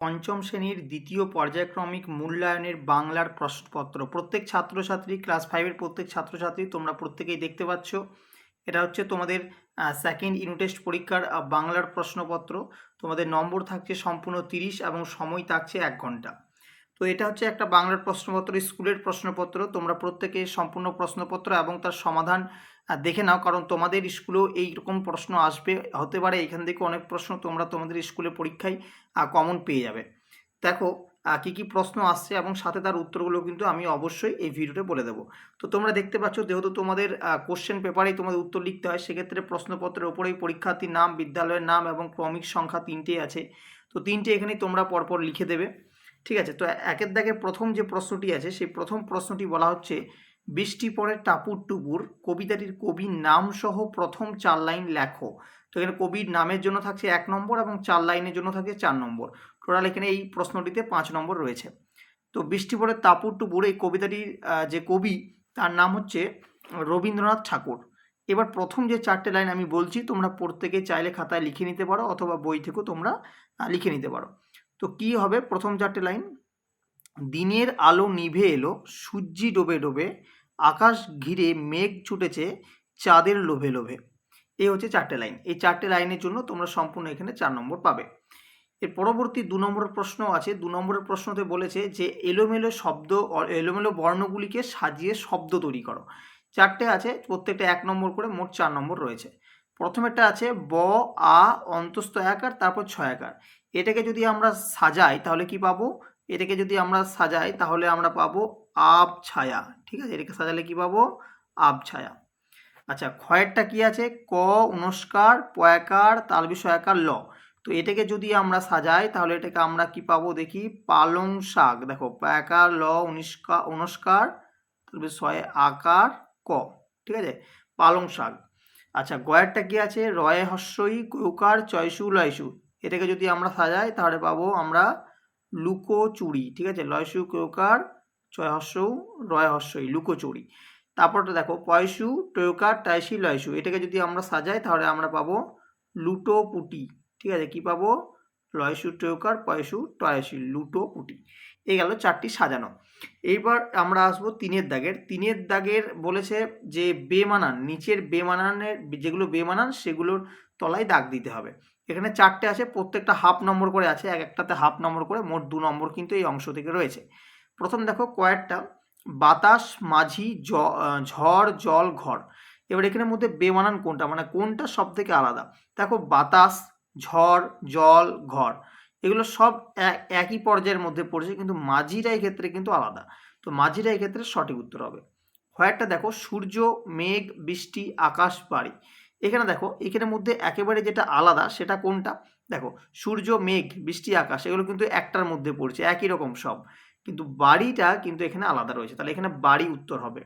পঞ্চম শ্রেণির দ্বিতীয় পর্যায়ক্রমিক মূল্যায়নের বাংলার প্রশ্নপত্র। প্রত্যেক ছাত্রছাত্রী ক্লাস ফাইভের প্রত্যেক ছাত্রছাত্রী তোমরা প্রত্যেকেই দেখতে পাচ্ছ। এটা হচ্ছে তোমাদের সেকেন্ড ইউনিটেস্ট পরীক্ষার বাংলার প্রশ্নপত্র। তোমাদের নম্বর থাকছে সম্পূর্ণ তিরিশ এবং সময় থাকছে এক ঘণ্টা। তো এটা হচ্ছে একটা বাংলার প্রশ্নপত্র, স্কুলের প্রশ্নপত্র। তোমরা প্রত্যেকে সম্পূর্ণ প্রশ্নপত্র এবং তার সমাধান দেখে নাও। কারণ তোমাদের স্কুলেও এইরকম প্রশ্ন আসবে, হতে পারে এখান থেকে অনেক প্রশ্ন তোমরা তোমাদের স্কুলে পরীক্ষায় কমন পেয়ে যাবে। দেখো কী কি প্রশ্ন আসছে এবং সাথে তার উত্তরগুলো কিন্তু আমি অবশ্যই এই ভিডিওতে বলে দেবো। তো তোমরা দেখতে পাচ্ছ, যেহেতু তোমাদের কোশ্চেন পেপারেই তোমাদের উত্তর লিখতে হয়, সেক্ষেত্রে প্রশ্নপত্রের ওপরেই পরীক্ষার্থীর নাম, বিদ্যালয়ের নাম এবং ক্রমিক সংখ্যা তিনটেই আছে। তো তিনটে এখানে তোমরা পরপর লিখে দেবে। ঠিক আছে? তো একের দাগের প্রথম যে প্রশ্নটি আছে, সেই প্রথম প্রশ্নটি বলা হচ্ছে, বৃষ্টি পরে টাপুর টুপুর, কবিতাটির কবির নাম সহ প্রথম চার লাইন লেখো। তো এখানে কবির নামের জন্য থাকছে এক নম্বর এবং চার লাইনের জন্য থাকছে চার নম্বর। টোটাল এখানে এই প্রশ্নটিতে পাঁচ নম্বর রয়েছে। তো বৃষ্টি পরে তাপুর টুপুর এই কবিতাটির যে কবি, তার নাম হচ্ছে রবীন্দ্রনাথ ঠাকুর। এবার প্রথম যে চারটে লাইন আমি বলছি, তোমরা প্রত্যেকে চাইলে খাতায় লিখে নিতে পারো অথবা বই থেকেও তোমরা লিখে নিতে পারো। তো কি হবে? প্রথম চারটে লাইন দিনের আলো নিভে এলো, সূর্যি ডোবে ডোবে, আকাশ ঘিরে মেঘ ছুটেছে চাঁদের লোভে লোভে। এই হচ্ছে চারটে লাইন এই চারটে লাইনের জন্য তোমরা সম্পূর্ণ এখানে চার নম্বর পাবে। এর পরবর্তী দু নম্বরের প্রশ্ন আছে। দু নম্বরের প্রশ্নতে বলেছে যে, এলোমেলো শব্দ, এলোমেলো বর্ণগুলিকে সাজিয়ে শব্দ তৈরি করো। চারটে আছে, প্রত্যেকটা এক নম্বর করে মোট চার নম্বর রয়েছে। প্রথমেরটা আছে ব, আ, অন্তস্থ একার তারপর ছয় একার এটাকে যদি আমরা সাজাই, তাহলে কি পাবো? এটাকে যদি আমরা সাজাই, তাহলে আমরা পাবো আব ছায়া। ঠিক আছে? এটাকে সাজালে কি পাবো? আব ছায়া। আচ্ছা ক্ষয়েরটা কি আছে? ক উনস্কার পয়াকার তালবি সয়াকার ল। তো এটাকে যদি আমরা সাজাই, তাহলে এটাকে আমরা কি পাবো? দেখি, পালং শাক। দেখো, পয়াকার, ল উনিস্কার উনস্কার তালবি ছয় আকার ক। ঠিক আছে? পালং শাক। আচ্ছা গয়ারটা কি আছে? রয়ে হস্যই কৌকার চয়সু, লয়সু। এটাকে যদি আমরা সাজাই, তাহলে পাবো আমরা লুকোচুরি, ঠিক আছে? লয়সু কৌকার ছয় হস্যৌ রয় হস্যই লুকোচুরি। তারপরটা দেখো, পয়সু টয়কার টাইসি লয়সু, এটাকে যদি আমরা সাজাই, তাহলে আমরা পাবো লুটো পুটি ঠিক আছে? কি পাবো? লয়সু টয়কার পয়সু টয়সি লুটো পুটি এই গেল চারটি সাজানো। এইবার আমরা আসব তিনের দাগের। তিনের দাগের বলেছে যে বেমানান, নিচের বেমানানের, যেগুলো বেমানান, সেগুলোর তলায় দাগ দিতে হবে। এখানে চারটে আছে, প্রত্যেকটা হাফ নম্বর করে আছে, এক একটাতে হাফ নম্বর করে মোট দু নম্বর কিন্তু এই অংশ থেকে রয়েছে। প্রথম দেখো কয়েকটা, বাতাস, মাঝি ঝড়, জল, ঘর। এবার এখানের মধ্যে বেমানান কোনটা? মানে কোনটা সব থেকে আলাদা? দেখো বাতাস, ঝড়, জল, ঘর, এগুলো সব এক- একই পর্যায়ের মধ্যে পড়ছে, কিন্তু মাঝিরা ক্ষেত্রে কিন্তু আলাদা। তো মাঝিরা ক্ষেত্রে সঠিক উত্তর হবে। হোয়াইটটা দেখো, সূর্য, মেঘ, বৃষ্টি, আকাশ, বাড়ি। এখানে দেখো, এখানের মধ্যে একেবারে যেটা আলাদা সেটা কোনটা? দেখো, সূর্য, মেঘ, বৃষ্টি, আকাশ, এগুলো কিন্তু একটার মধ্যে পড়ছে, একই রকম সব। কিন্তু বাড়িটা কিন্তু এখানে আলাদা রয়েছে, তাহলে এখানে বাড়ি উত্তর হবে।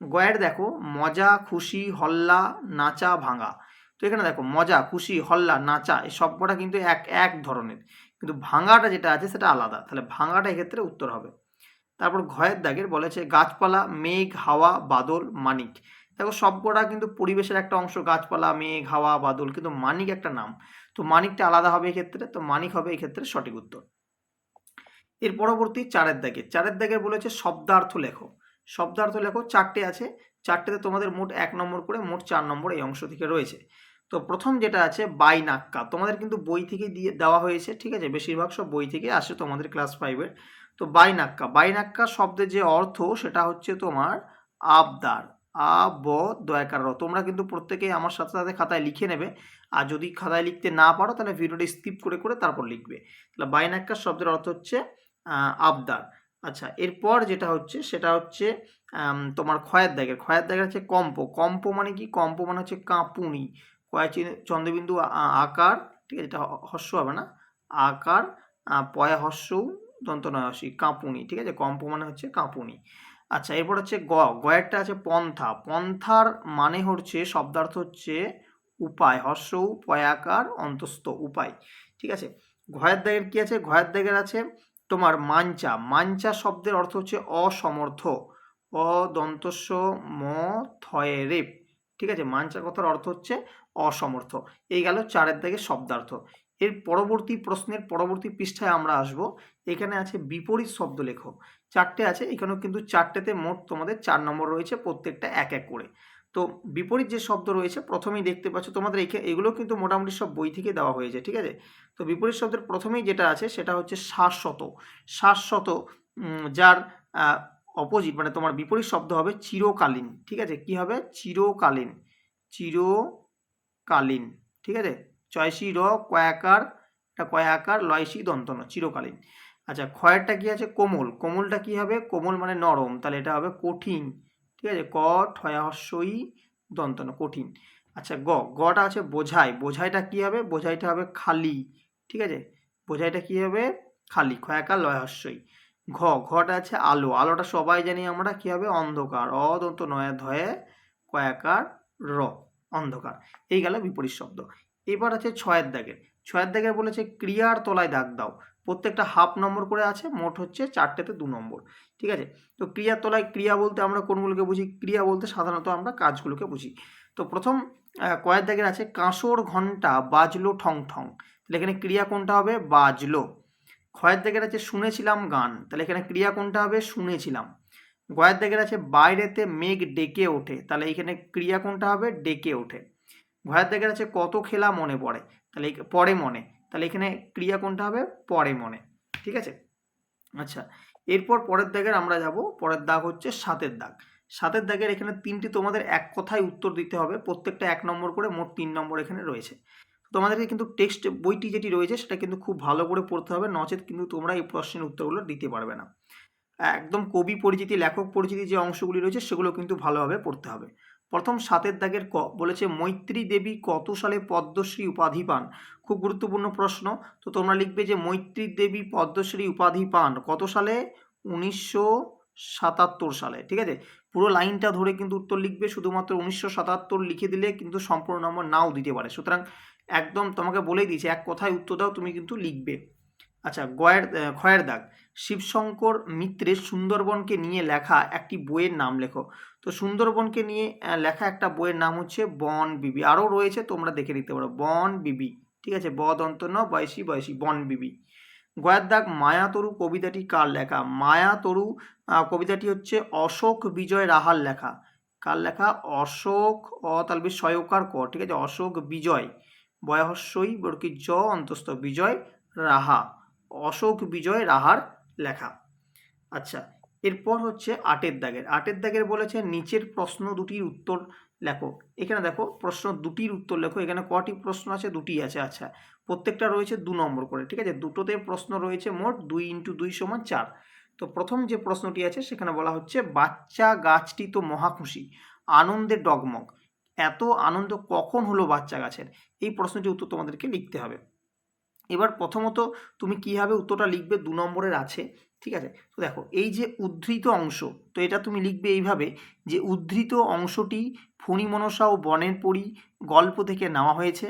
গয়ের দেখো, মজা, খুশি, হল্লা, নাচা, ভাঙা। তো এখানে দেখো, মজা, খুশি, হল্লা, নাচা এই সবকটা কিন্তু এক এক ধরনের। কিন্তু ভাঙাটা যেটা আছে সেটা আলাদা, তাহলে ভাঙাটা এক্ষেত্রে উত্তর হবে। তারপর ঘয়ের দাগের বলেছে, গাছপালা, মেঘ, হাওয়া, বাদল, মানিক। দেখো সবকটা কিন্তু পরিবেশের একটা অংশ, গাছপালা, মেঘ, হাওয়া, বাদল, কিন্তু মানিক একটা নাম। তো মানিকটা আলাদা হবে এক্ষেত্রে, তো মানিক হবে এক্ষেত্রে সঠিক উত্তর। এর পরবর্তী চারের দাগে। চারের দাগে বলেছে শব্দার্থ লেখো। শব্দার্থ লেখো, চারটে আছে। চারটেতে তোমাদের মোট এক নম্বর করে মোট চার নম্বর এই অংশ থেকে রয়েছে। তো প্রথম যেটা আছে বাইনাক্কা তোমাদের কিন্তু বই থেকে দিয়ে দেওয়া হয়েছে, ঠিক আছে? বেশিরভাগ সব বই থেকে আসে তোমাদের ক্লাস ফাইভের। তো বাইনাক্কা বাইনাক্কা শব্দের যে অর্থ, সেটা হচ্ছে তোমার আবদার। আ, ব দয়াকার র তোমরা কিন্তু প্রত্যেকেই আমার সাথে সাথে খাতায় লিখে নেবে। আর যদি খাতায় লিখতে না পারো, তাহলে ভিডিওটা স্কিপ করে করে তারপর লিখবে। তাহলে বাইনাক্কা শব্দের অর্থ হচ্ছে আবদার। আচ্ছা এরপর যেটা হচ্ছে, সেটা হচ্ছে তোমার ক্ষয়ের দাগের। ক্ষয়ের দাগের হচ্ছে কম্প। কম্প মানে কি? কম্প মানে হচ্ছে কাঁপুনি। কয় চন্দ্রবিন্দু আকার, ঠিক আছে? এটা হস্য হবে না? আকার পয়া হস্যও দন্ত নয় হস্যি কাঁপুনি, ঠিক আছে? কম্প মানে হচ্ছে কাঁপুনি। আচ্ছা এরপর হচ্ছে গ, গয়েরটা আছে পন্থা। পন্থার মানে হচ্ছে, শব্দার্থ হচ্ছে উপায় হস্যও পয়াকার অন্তস্থ, উপায়। ঠিক আছে? ঘয়ের দাগের কি আছে? ঘয়ের দাগের আছে তোমার মাঞ্চা। মাঞ্চা শব্দের অর্থ হচ্ছে অসমর্থ। অদন্তস্য ম থয়ে রেপ ঠিক আছে? মাঞ্চা কথার অর্থ হচ্ছে অসমর্থ। এই গেল চারের দাগে শব্দার্থ। এর পরবর্তী প্রশ্নের পরবর্তী পৃষ্ঠায় আমরা আসব। এখানে আছে বিপরীত শব্দ লেখো চারটে আছে, এখানেও কিন্তু চারটেতে মোট তোমাদের চার নম্বর রয়েছে প্রত্যেকটা এক এক করে। তো বিপরীত যে শব্দ রয়েছে, প্রথমেই দেখতে পাচ্ছ তোমাদের এগুলো কিন্তু মোটামুটি সব বই থেকে দেওয়া হয়েছে, ঠিক আছে? তো বিপরীত শব্দের প্রথমেই যেটা আছে সেটা হচ্ছে শাশ্বত। শাশ্বত যার অপোজিট মানে তোমার বিপরীত শব্দ হবে চিরকালীন, ঠিক আছে? কি হবে? চিরকালীন। চিরকালীন, ঠিক আছে? চয়সি র, কয়াকার, এটা কয়াকার, লয়সি দন্তন চিরকালীন। আচ্ছা ক্ষয়েরটা কি আছে? কোমল। কোমলটা কি হবে? কোমল মানে নরম। তাহলে এটা হবে কঠিন। ঠিক আছে? ক, ঠয়াহস্যই দন্তন, কঠিন। আচ্ছা গ গটা আছে বোঝাই। বোঝাইটা কি হবে? বোঝাইটা হবে খালি। ঠিক আছে? বোঝাইটা কি হবে? খালি। ক্ষয়াকার লয়হস্যই। ঘ ঘটা আছে আলো। আলোটা সবাই জানি আমরা কি হবে? অন্ধকার। অদন্ত নয় ধয়ে কয়াকার র, অন্ধকার। এই গেল বিপরীত শব্দ। এবার আছে ছয়ের দাগের। ছয়ের দাগের বলেছে, ক্রিয়ার তলায় দাগ দাও। প্রত্যেকটা হাফ নম্বর করে আছে, মোট হচ্ছে চারটেতে দু নম্বর, ঠিক আছে? তো ক্রিয়ার তলায় ক্রিয়া বলতে আমরা কোনগুলোকে বুঝি? ক্রিয়া বলতে সাধারণত আমরা কাজগুলোকে বুঝি। তো প্রথম কয়ের দাগের আছে, কাঁসর ঘণ্টা বাজলো ঠং ঠং, তাহলে এখানে ক্রিয়া কোনটা হবে? বাজলো। ক্ষয়ের দাগের আছে, শুনেছিলাম গান, তাহলে এখানে ক্রিয়া কোনটা হবে? শুনেছিলাম। গয়ের দাগের আছে, বাইরেতে মেঘ ডেকে ওঠে, তাহলে এখানে ক্রিয়া কোনটা হবে? ডেকে ওঠে। ঘয়ের দাগের আছে, কত খেলা মনে পড়ে, তাহলে পড়ে মনে তাহলে এখানে ক্রিয়া কোনটা হবে? পরে মনে। ঠিক আছে? আচ্ছা এরপর পরের দাগের আমরা যাব। পরের দাগ হচ্ছে সাতের দাগ। সাতের দাগের এখানে তিনটি তোমাদের এক কথায় উত্তর দিতে হবে। প্রত্যেকটা এক নম্বর করে মোট তিন নম্বর এখানে রয়েছে। তোমাদেরকে কিন্তু টেক্সট বইটি যেটি রয়েছে, সেটা কিন্তু খুব ভালো করে পড়তে হবে। নচেত কিন্তু তোমরা এই প্রশ্নের উত্তরগুলো দিতে পারবে না। একদম কবি পরিচিতি, লেখক পরিচিতি যে অংশগুলি রয়েছে, সেগুলো কিন্তু ভালোভাবে পড়তে হবে। প্রথম সাতের দাগের ক বলেছে, মৈত্রী দেবী কত সালে পদ্মশ্রী উপাধি পান? খুব গুরুত্বপূর্ণ প্রশ্ন। তো তোমরা লিখবে যে, মৈত্রী দেবী পদ্মশ্রী উপাধি পান। কত সালে? উনিশশো সাতাত্তর সালে, ঠিক আছে? পুরো লাইনটা ধরে কিন্তু উত্তর লিখবে, শুধুমাত্র উনিশশো সাতাত্তর লিখে দিলে কিন্তু সম্পূর্ণ নম্বর নাও দিতে পারে। সুতরাং একদম তোমাকে বলেই দিয়েছে, এক কথায় উত্তর দাও, তুমি কিন্তু লিখবে। আচ্ছা গয়ের ক্ষয়ের দাগ। শিবশঙ্কর মিত্রের সুন্দরবনকে নিয়ে লেখা একটি বইয়ের নাম লেখো। তো সুন্দরবনকে নিয়ে লেখা একটা বইয়ের নাম হচ্ছে বন বিবি। আরও রয়েছে, তোমরা দেখে নিতে পারো। বন বিবি, ঠিক আছে? বদন্ত ন বয়সী বয়সী, বন বিবি। গয়ার দাগ মায়াতরু কবিতাটি কার লেখা? মায়াতরু কবিতাটি হচ্ছে অশোক বিজয় রাহার লেখা। কার লেখা? অশোক, অ তালবি সয়কার ক, ঠিক আছে? অশোক বিজয়। বয়হস্যই বরকি জ, অন্তস্থ বিজয় রাহা। অশোক বিজয় রাহার লেখা। আচ্ছা এরপর হচ্ছে আটের দাগের। আটের দাগের বলেছে, নিচের প্রশ্ন দুটির উত্তর লেখো। এখানে দেখো, প্রশ্ন দুটির উত্তর লেখো। এখানে কটি প্রশ্ন আছে, দুটি আছে। আচ্ছা প্রত্যেকটা রয়েছে দু নম্বর করে, ঠিক আছে? দুটোতে প্রশ্ন রয়েছে মোট দুই ইন্টু দুই সমান চার। তো প্রথম যে প্রশ্নটি আছে, সেখানে বলা হচ্ছে, বাচ্চা গাছটি তো মহাখুশি, আনন্দে ডগমগ। এত আনন্দ কখন হলো বাচ্চা গাছের? এই প্রশ্নটির উত্তর তোমাদেরকে লিখতে হবে। এবার প্রথমত তুমি কীভাবে উত্তরটা লিখবে দু নম্বরের আছে? ঠিক আছে? তো দেখো, এই যে উদ্ধৃত অংশ, তো এটা তুমি লিখবে এইভাবে যে উদ্ধৃত অংশটি ফণিমনসা ও বনের পরি গল্প থেকে নেওয়া হয়েছে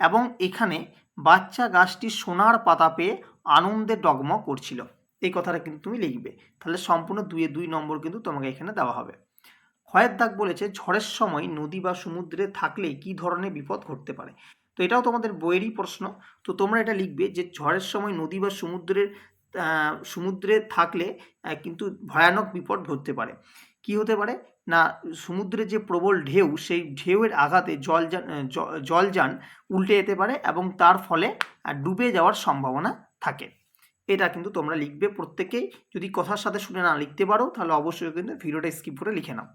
এবং এখানে বাচ্চা গাছটি সোনার পাতা পেয়ে আনন্দে ডগম করছিল। এই কথাটা কিন্তু তুমি লিখবে। তাহলে সম্পূর্ণ দুয়ে দুই নম্বর কিন্তু তোমাকে এখানে দেওয়া হবে। ক্ষয়ের দাগ বলেছে, ঝড়ের সময় নদী বা সমুদ্রে থাকলে কী ধরনের বিপদ ঘটতে পারে? তো এটাও তোমাদের বইয়েরই প্রশ্ন। তো তোমরা এটা লিখবে যে, ঝড়ের সময় নদী বা সমুদ্রের সমুদ্রে থাকলে কিন্তু ভয়ানক বিপদ ঘটতে পারে। কি হতে পারে? না সমুদ্রে যে প্রবল ঢেউ সেই ঢেউয়ের আঘাতে জলযান আহ, জ- জলযান উল্টে যেতে পারে এবং তার ফলে ডুবে যাওয়ার সম্ভাবনা থাকে। এটা কিন্তু তোমরা লিখবে প্রত্যেকেই। যদি কথার সাথে শুনে না লিখতে পারো তাহলে অবশ্যই কিন্তু ভিডিওটা স্কিপ করে লিখে নাও।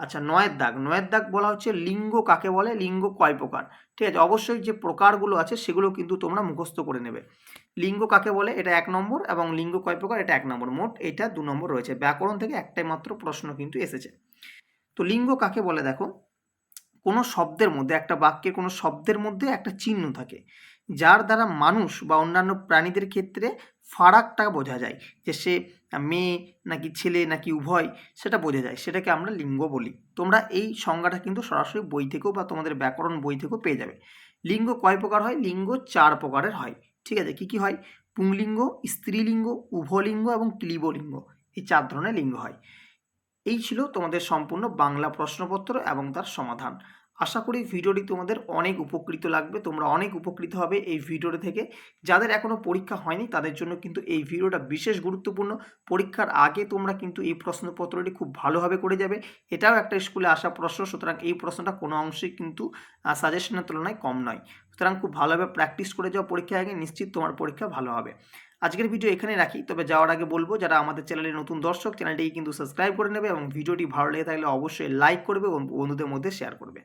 আচ্ছা নয়ের দাগ। নয়ের দাগ বলা হচ্ছে লিঙ্গ কাকে বলে? লিঙ্গ কয় প্রকার ঠিক আছে, অবশ্যই যে প্রকারগুলো আছে সেগুলো কিন্তু তোমরা মুখস্থ করে নেবে। লিঙ্গ কাকে বলে? এটা এক নম্বর এবং লিঙ্গ কয় প্রকার এটা এক নম্বর। মোট এটা দু নম্বর রয়েছে। ব্যাকরণ থেকে একটাই মাত্র প্রশ্ন কিন্তু এসেছে। তো লিঙ্গ কাকে বলে দেখো? কোনো শব্দের মধ্যে, একটা বাক্যের কোনো শব্দের মধ্যে একটা চিহ্ন থাকে, যার দ্বারা মানুষ বা অন্যান্য প্রাণীদের ক্ষেত্রে ফারাকটা বোঝা যায় যে সে মেয়ে নাকি ছেলে নাকি উভয়, সেটা বোঝা যায়। সেটাকে আমরা লিঙ্গ বলি। তোমরা এই সংজ্ঞাটা কিন্তু সরাসরি বই থেকেও বা তোমাদের ব্যাকরণ বই থেকেও পেয়ে যাবে। লিঙ্গ কয় প্রকার হয়? লিঙ্গ চার প্রকারের হয়। ঠিক আছে? কী কী হয়? পুংলিঙ্গ, স্ত্রীলিঙ্গ, উভলিঙ্গ এবং ক্লিবলিঙ্গ এই চার ধরনের লিঙ্গ হয়। এই ছিল তোমাদের সম্পূর্ণ বাংলা প্রশ্নপত্র এবং তার সমাধান। আশা করি ভিডিওটি তোমাদের অনেক উপকৃত লাগবে, তোমরা অনেক উপকৃত হবে এই ভিডিওটি থেকে। যাদের এখনও পরীক্ষা হয়নি, তাদের জন্য কিন্তু এই ভিডিওটা বিশেষ গুরুত্বপূর্ণ। পরীক্ষার আগে তোমরা কিন্তু এই প্রশ্নপত্রটি খুব ভালোভাবে করে যাবে। এটাও একটা স্কুলে আসা প্রশ্ন, সুতরাং এই প্রশ্নটা কোনো অংশেই কিন্তু সাজেশনের তুলনায় কম নয়। সুতরাং খুব ভালোভাবে প্র্যাকটিস করে যাও পরীক্ষা আগে, নিশ্চিত তোমার পরীক্ষা ভালো হবে। আজকের ভিডিও এখানে রাখি, তবে যাওয়ার আগে বলব, যারা আমাদের চ্যানেলের নতুন দর্শক, চ্যানেলটিকে কিন্তু সাবস্ক্রাইব করে নেবে এবং ভিডিওটি ভালো লেগে থাকলে অবশ্যই লাইক করবে এবং বন্ধুদের মধ্যে শেয়ার করবে।